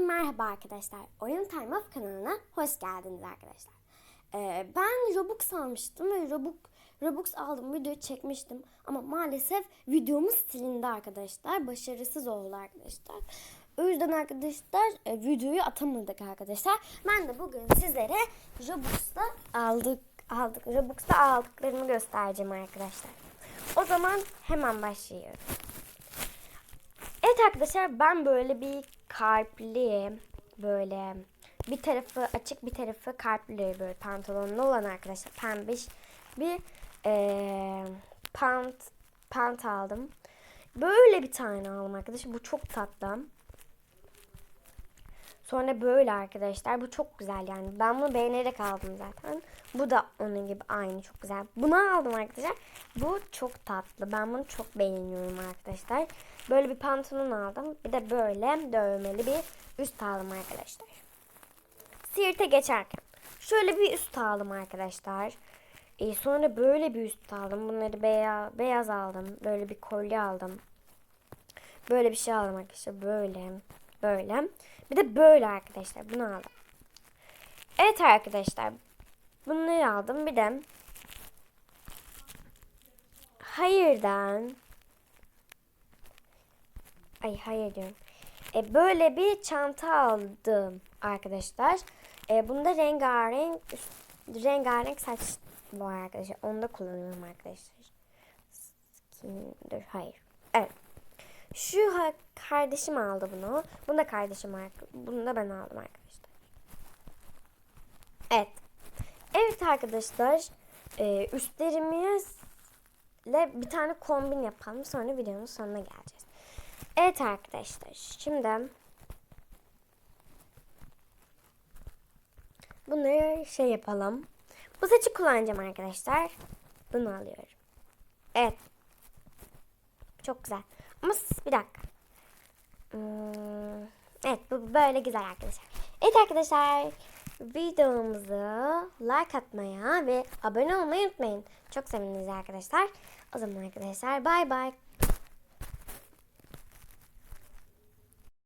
Merhaba arkadaşlar. Oyun Time Off kanalına hoş geldiniz arkadaşlar. Ee, ben Robux almıştım ve Robux, Robux aldım video çekmiştim. Ama maalesef videomuz silindi arkadaşlar. Başarısız oldu arkadaşlar. O yüzden arkadaşlar e, videoyu atamadık arkadaşlar. Ben de bugün sizlere Robux'ta aldık aldık Robux'ta aldıklarımı göstereceğim arkadaşlar. O zaman hemen başlıyorum. Evet arkadaşlar ben böyle bir kalpli böyle bir tarafı açık bir tarafı kalpli böyle pantolonlu olan arkadaşlar pembiş bir eee pant pant aldım. Böyle bir tane aldım arkadaşlar. Bu çok tatlı. Sonra böyle arkadaşlar. Bu çok güzel yani. Ben bunu beğenerek aldım zaten. Bu da onun gibi aynı çok güzel. Bunu aldım arkadaşlar. Bu çok tatlı. Ben bunu çok beğeniyorum arkadaşlar. Böyle bir pantolon aldım. Bir de böyle dövmeli bir üst aldım arkadaşlar. Sirte geçerken şöyle bir üst aldım arkadaşlar. Ee, sonra böyle bir üst aldım. Bunları beyaz, beyaz aldım. Böyle bir kolye aldım. Böyle bir şey aldım arkadaşlar. Böyle. Böyle. Bir de böyle arkadaşlar. Bunu aldım. Evet arkadaşlar. Bunları aldım. Bir de hayırdan ay hayır diyorum. E, böyle bir çanta aldım arkadaşlar. E, bunda rengarenk rengarenk saç var arkadaşlar. Onu da kullanıyorum arkadaşlar. Skin, hayır. Evet. Şu ha- kardeşim aldı bunu. Bunu da kardeşim. Bunu da ben aldım arkadaşlar. Evet. Evet arkadaşlar. E, üstlerimizle bir tane kombin yapalım. Sonra videonun sonuna geleceğiz. Evet arkadaşlar. Şimdi bunları şey yapalım. Bu saçı kullanacağım arkadaşlar. Bunu alıyorum. Evet. Çok güzel. Ama bir dakika. Hmm, evet bu böyle güzel arkadaşlar. Evet arkadaşlar. Videomuzu like atmaya ve abone olmayı unutmayın. Çok seviniriz arkadaşlar. O zaman arkadaşlar bay bay.